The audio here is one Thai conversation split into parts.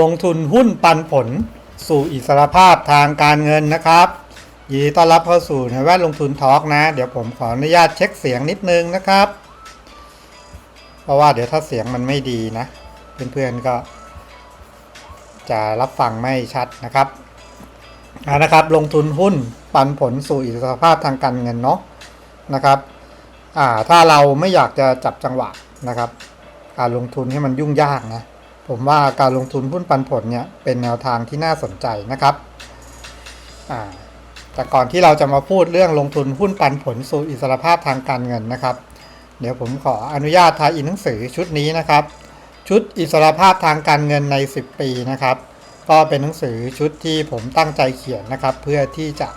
ลงทุนหุ้นปันผลสู่อิสรภาพทางการเงินนะครับยีต้อนรับเข้าสู่ในแวดลงทุนทอล์กนะ เดี๋ยวผมขออนุญาตเช็คเสียงนิดนึงนะครับ เพราะว่าเดี๋ยวถ้าเสียงมันไม่ดีนะ เพื่อนๆก็ จะรับฟังไม่ชัดนะครับอานะครับ ลงทุนหุ้นปันผลสู่อิสรภาพทางการเงินเนาะนะครับอ่าถ้าเราไม่อยากจะจับจังหวะนะครับ การลงทุนให้มันยุ่งยากนะ ผมว่าการลงทุนหุ้นปันผลเนี่ยเป็นแนวทางที่น่าสนใจนะครับแต่ก่อนที่เราจะมาพูดเรื่องลงทุนหุ้นปันผลสู่อิสรภาพทางการเงินนะครับ เดี๋ยวผมขออนุญาตทายอินหนังสือชุดนี้นะครับ ชุดอิสรภาพทางการเงินใน 10 ปีนะครับ ก็เป็นหนังสือชุดที่ผมตั้งใจเขียนนะครับ เพื่อที่จะ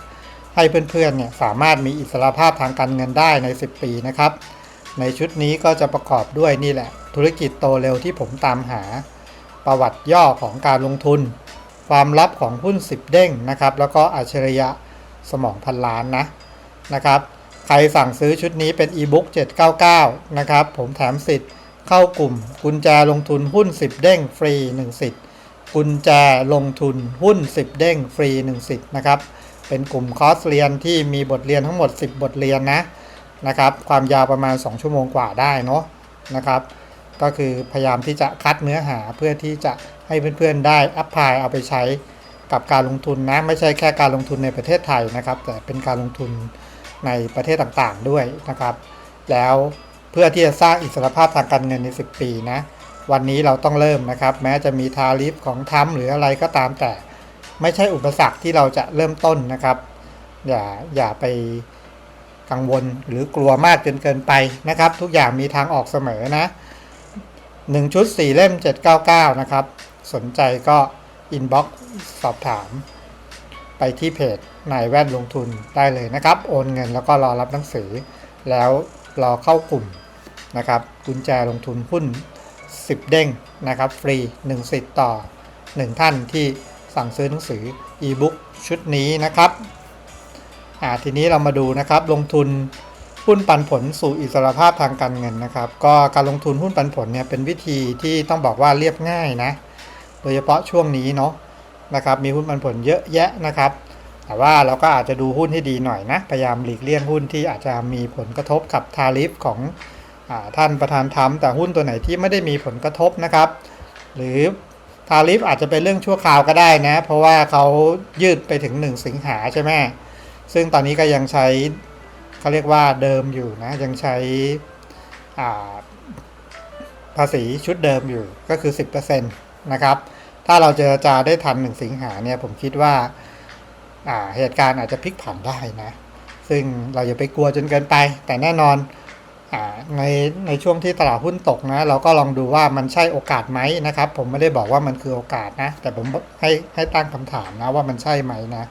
ให้เพื่อนๆเนี่ยสามารถมีอิสรภาพทางการเงินได้ใน 10 ปีนะครับ ในชุดนี้ก็จะประกอบด้วยนี่แหละ ธุรกิจโตเร็วที่ผมตามหา ประวัติย่อของการลงทุน ความลับของหุ้น 10 เด้งนะครับ แล้วก็อัจฉริยะสมองพันล้านนะนะครับ ใครสั่งซื้อชุดนี้เป็นอีบุ๊ก799 นะครับ ผมแถมสิทธิ์เข้ากลุ่ม กุญแจลงทุนหุ้น 10 เด้งฟรี 1 สิทธิ์ กุญแจลงทุนหุ้น 10 เด้งฟรี 1 สิทธิ์นะครับ เป็นกลุ่มคอร์สเรียนที่มีบทเรียนทั้งหมด 10 บทเรียนนะนะครับ ความยาวประมาณ 2 ชั่วโมงกว่าได้เนาะนะครับ ก็คือพยายามที่จะคัดเนื้อหาเพื่อที่จะให้เพื่อนๆได้อัพพายเอาไปใช้กับการลงทุนนะไม่ใช่แค่การลงทุนในประเทศไทยนะครับ แต่เป็นการลงทุนในประเทศต่างๆด้วยนะครับ แล้วเพื่อที่จะสร้างอิสรภาพทางการเงินใน 10 ปีนะ วันนี้เราต้องเริ่มนะครับ แม้จะมีทาริฟของทรัมหรืออะไรก็ตามแต่ ไม่ใช่อุปสรรคที่เราจะเริ่มต้นนะครับ อย่าอย่าไปกังวลหรือกลัวมากจนเกินไปนะครับ ทุกอย่างมีทางออกเสมอนะ 1 ชุด 4 เล่ม 799 นะครับ สนใจก็อินบ็อกซ์สอบถาม ไปที่เพจนายแว่นลงทุนได้เลยนะครับ โอนเงินแล้วก็รอรับหนังสือ แล้วรอเข้ากลุ่มนะครับกุญแจลงทุนหุ้น 10 เด้งนะครับ ฟรี 1 สิทธิ์ต่อ 1 ท่านที่สั่งซื้อหนังสืออีบุ๊กชุดนี้นะครับ อ่าทีนี้เรามาดูนะครับลงทุน หุ้นปันผลสู่อิสรภาพทางการเงินนะครับ ก็การลงทุนหุ้นปันผลเนี่ยเป็นวิธีที่ต้องบอกว่าเรียบง่ายนะ โดยเฉพาะช่วงนี้เนาะนะครับ มีหุ้นปันผลเยอะแยะนะครับ แต่ว่าเราก็อาจจะดูหุ้นให้ดีหน่อยนะ พยายามหลีกเลี่ยงหุ้นที่อาจจะมีผลกระทบกับทาริฟของอท่านประธานทรัมแต่หุ้นตัวไหนที่ไม่ได้มีผลกระทบนะครับ หรือทาริฟอาจจะเป็นเรื่องชั่วคราวก็ได้นะ เพราะว่าเขายืดไปถึง 1 สิงหาใช่ไหมซึ่งตอนนี้ก็ยังใช้ เขาเรียกว่าเดิมอยู่นะ ยังใช้ภาษีชุดเดิมอยู่ก็คือ 10%นะครับ ถ้าเราเจรจาได้ทัน1สิงหาเนี่ยผมคิดว่าาเหตุการณ์อาจจะพลิกผันได้นะ ซึ่งเราอย่าไปกลัวจนเกินไป แต่แน่นอนอในในช่วงที่ตลาดหุ้นตกนะ เราก็ลองดูว่ามันใช่โอกาสไหมนะครับ ผมไม่ได้บอกว่ามันคือโอกาสนะ แต่ผมให้ให้ตั้งคำถามนะว่ามันใช่ไหมนะ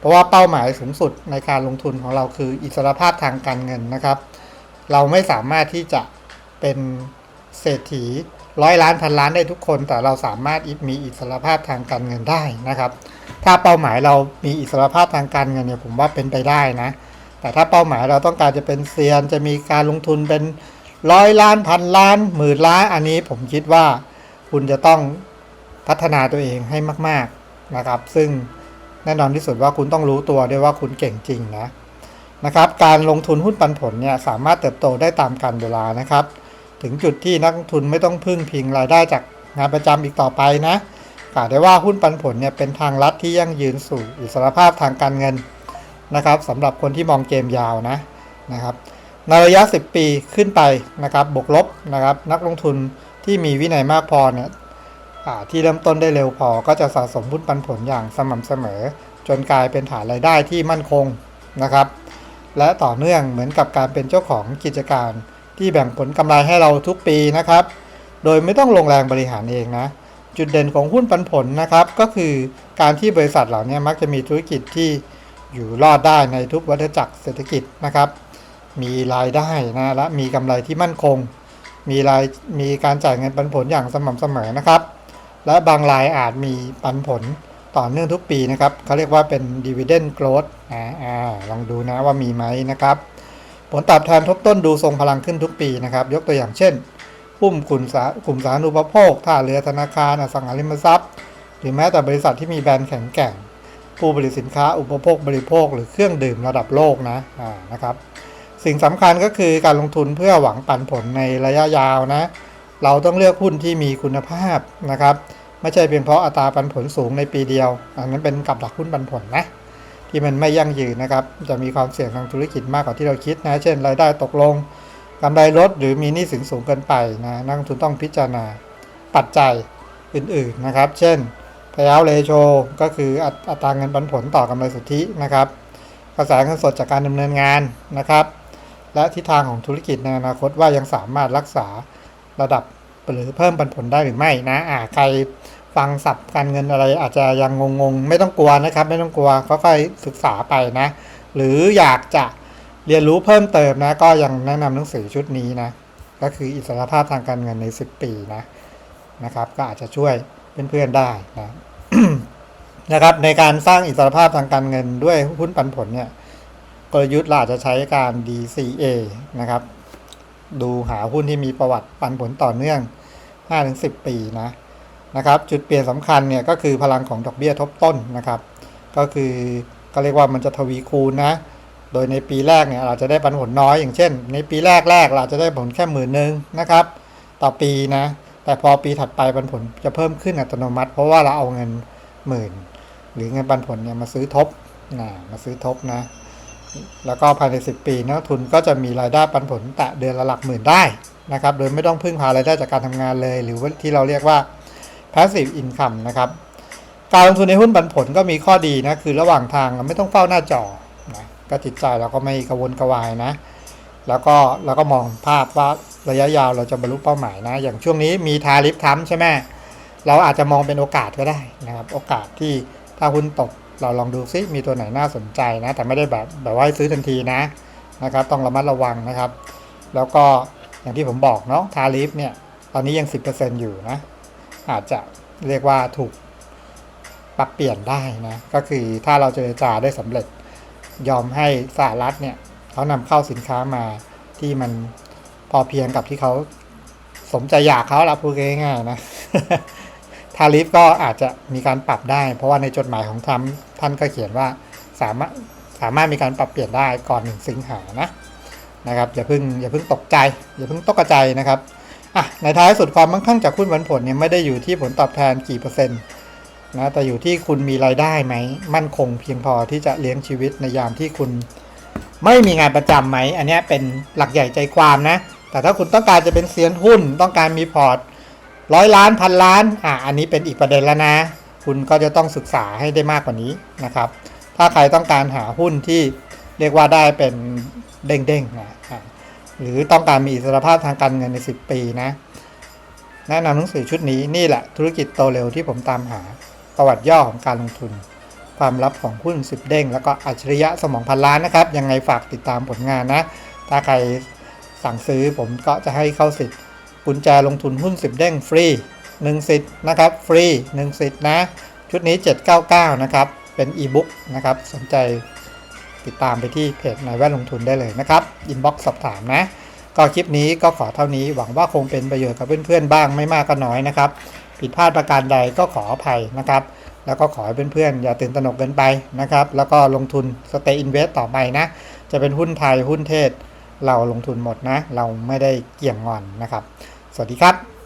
เพราะว่าเป้าหมายสูงสุดในการลงทุนของเราคืออิสรภาพทางการเงินนะครับ เราไม่สามารถที่จะเป็นเศรษฐีร้อยล้านพันล้านได้ทุกคน แต่เราสามารถมีอิสรภาพทางการเงินได้นะครับ ถ้าเป้าหมายเรามีอิสรภาพทางการเงินเนี่ยผมว่าเป็นไปได้นะ แต่ถ้าเป้าหมายเราต้องการจะเป็นเซียนจะมีการลงทุนเป็นร้อยล้านพันล้านหมื่นล้านอันนี้ผมคิดว่าคุณจะต้องพัฒนาตัวเองให้มาก ๆนะครับ ซึ่ง แน่นอนที่สุดว่าคุณต้องรู้ตัวด้วยว่าคุณเก่งจริงนะนะครับ การลงทุนหุ้นปันผลเนี่ยสามารถเติบโตได้ตามกาลเวลานะครับ ถึงจุดที่นักลงทุนไม่ต้องพึ่งพิงรายได้จากงานประจำอีกต่อไปนะกล่าวได้ว่าหุ้นปันผลเนี่ยเป็นทางลัดที่ยั่งยืนสู่อิสรภาพทางการเงินนะครับสำหรับคนที่มองเกมยาวนะนะครับในระยะ 10 ปีขึ้นไปนะครับบวกลบนะครับนักลงทุนที่มีวินัยมากพอเนี่ย ที่เริ่มต้นได้เร็วพอก็จะสะสมหุ้นปันผลอย่างสม่ำเสมอ จนกลายเป็นฐานรายได้ที่มั่นคงนะครับ และต่อเนื่องเหมือนกับการเป็นเจ้าของกิจการที่แบ่งผลกำไรให้เราทุกปีนะครับ โดยไม่ต้องลงแรงบริหารเองนะ จุดเด่นของหุ้นปันผลนะครับ ก็คือการที่บริษัทเหล่านี้มักจะมีธุรกิจที่อยู่รอดได้ในทุกวัฏจักรเศรษฐกิจนะครับ มีรายได้นะและมีกำไรที่มั่นคง มีรายมีการจ่ายเงินปันผลอย่างสม่ำเสมอนะครับ และบางรายอาจมีปันผลต่อเนื่องทุกปีนะครับเขาเรียกว่าเป็น dividend growth อ่าลองดูนะว่ามีไหมนะครับ ผลตอบแทนทบต้นดูทรงพลังขึ้นทุกปีนะครับ ยกตัวอย่างเช่นหุ้นกลุ่มสากลุ่มสาธารณูปโภคท่าเรือธนาคารอสังหาริมทรัพย์ หรือแม้แต่บริษัทที่มีแบรนด์แข็งแกร่ง ผู้ผลิตสินค้าอุปโภคบริโภค หรือเครื่องดื่มระดับโลกนะอ่านะครับ สิ่งสำคัญก็คือการลงทุนเพื่อหวังปันผลในระยะยาวนะ เราต้องเลือกหุ้นที่มีคุณภาพนะครับ ไม่ใช่เพียงเพราะอัตราปันผลสูงในปีเดียว อันนั้นเป็นกับดักหุ้นปันผลนะ ที่มันไม่ยั่งยืนนะครับ จะมีความเสี่ยงทางธุรกิจมากกว่าที่เราคิดนะ เช่นรายได้ตกลงกำไรลดหรือมีหนี้สินสูงเกินไปนะนักลงทุนต้องพิจารณาปัจจัยอื่นๆนะครับ เช่น payout ratio ก็คืออัตอัตราเงินปันผลต่อกำไรสุทธินะครับ กระแสเงินสดจากการดำเนินงานนะครับ และทิศทางของธุรกิจในอนาคตว่ายังสามารถรักษา ระดับหรือเพิ่มปันผลได้หรือไม่นะอ่าใครฟังศัพท์การเงินอะไรอาจจะยังงงๆ ไม่ต้องกลัวนะครับ ไม่ต้องกลัวค่อยๆศึกษาไปนะ หรืออยากจะเรียนรู้เพิ่มเติมนะ ก็ยังแนะนำหนังสือชุดนี้นะ ก็คืออิสรภาพทางการเงินใน 10 ปีนะนะครับ ก็อาจจะช่วยเพื่อนๆได้นะนะครับ ในการสร้างอิสรภาพทางการเงินด้วยหุ้นปันผลเนี่ยกลยุทธ์เราอาจจะใช้การ DCA นะครับ ดูหาหุ้นที่มีประวัติปันผลต่อเนื่อง 5-10 ปีนะนะครับ จุดเปลี่ยนสำคัญเนี่ยก็คือพลังของดอกเบี้ยทบต้นนะครับ ก็คือก็เรียกว่ามันจะทวีคูณนะ โดยในปีแรกเนี่ยเราจะได้ปันผลน้อยอย่างเช่น ในปีแรกแรกเราจะได้ผลแค่หมื่นหนึ่งนะครับ ต่อปีนะ แต่พอปีถัดไปปันผลจะเพิ่มขึ้นอัตโนมัติ เพราะว่าเราเอาเงินหมื่น หรือเงินปันผลเนี่ยมาซื้อทบนะมาซื้อทบนะ แล้วก็ภายใน 10 ปีนักทุนก็จะมีรายได้ปันผลแตะเดือนละหลักหมื่นได้นะครับ โดยไม่ต้องพึ่งพารายได้จากการทำงานเลย หรือที่เราเรียกว่า passive income นะครับ การลงทุนในหุ้นปันผลก็มีข้อดีนะ คือระหว่างทางเราไม่ต้องเฝ้าหน้าจอนะก็จิตใจเราก็ไม่กระวนกระวายนะ แล้วก็เราก็มองภาพว่าระยะยาวเราจะบรรลุเป้าหมายนะ อย่างช่วงนี้มีทาริฟทรัมใช่ไหมเราอาจจะมองเป็นโอกาสก็ได้นะครับ โอกาสที่ถ้าหุ้นตก เราลองดูซิมีตัวไหนน่าสนใจนะ แต่ไม่ได้แบบแบบว่าซื้อทันทีนะนะครับ ต้องระมัดระวังนะครับ แล้วก็อย่างที่ผมบอกเนาะทาริฟเนี่ยตอนนี้ยัง 10%อยู่นะ อาจจะเรียกว่าถูกปรับเปลี่ยนได้นะ ก็คือถ้าเราเจรจาได้สำเร็จยอมให้สหรัฐเนี่ยเขานำเข้าสินค้ามาที่มันพอเพียงกับที่เขาสมใจอยากเขาละพูดง่ายๆนะทาริฟก็อาจจะมีการปรับได้ เพราะว่าในจดหมายของทรัมป์ ท่านก็เขียนว่าสามารถสามารถมีการปรับเปลี่ยนได้ก่อนหนึ่งสิงหานะนะครับอย่าเพิ่งอย่าเพิ่งตกใจ อย่าเพิ่งตกใจนะครับอะในท้ายสุดความมั่งคั่งจากหุ้นปันผลเนี่ยไม่ได้อยู่ที่ผลตอบแทนกี่เปอร์เซ็นต์นะแต่อยู่ที่คุณมีรายได้ไหมมั่นคงเพียงพอที่จะเลี้ยงชีวิตในยามที่คุณไม่มีงานประจำไหม อันนี้เป็นหลักใหญ่ใจความนะ แต่ถ้าคุณต้องการจะเป็นเซียนหุ้น ต้องการมีพอร์ตร้อยล้านพันล้าน อะ อันนี้เป็นอีกประเด็นแล้วนะ คุณก็จะต้องศึกษาให้ได้มากกว่านี้นะครับ ถ้าใครต้องการหาหุ้นที่เรียกว่าได้เป็นเด้งๆนะหรือต้องการมีอิสรภาพทางการเงินใน 10 ปีนะ แนะนำหนังสือชุดนี้นี่แหละธุรกิจโตเร็วที่ผมตามหาประวัติย่อของการลงทุน ความลับของหุ้น10 เด้ง แล้วก็อัจฉริยะสมองพันล้านนะครับ ยังไงฝากติดตามผลงานนะ ถ้าใครสั่งซื้อผมก็จะให้เข้าสิทธิ์กุญแจลงทุนหุ้น10 เด้งฟรี 1 สิทธิ์นะครับฟรี 1 สิทธิ์นะ ชุดนี้ 799 นะครับ เป็นอีบุ๊กนะครับ สนใจติดตามไปที่เพจนายแว่นลงทุนได้เลยนะครับอินบ็อกซ์สอบถามนะ ก็คลิปนี้ก็ขอเท่านี้หวังว่าคงเป็นประโยชน์กับเพื่อนๆบ้างไม่มากก็น้อยนะครับผิดพลาดประการใดก็ขออภัยนะครับ แล้วก็ขอให้เพื่อนๆอย่าตื่นตระหนกเกินไปนะครับ แล้วก็ลงทุน stay invest ต่อไปนะ จะเป็นหุ้นไทยหุ้นเทศ เราลงทุนหมดนะ เราไม่ได้เกี่ยงงอนนะครับ สวัสดีครับ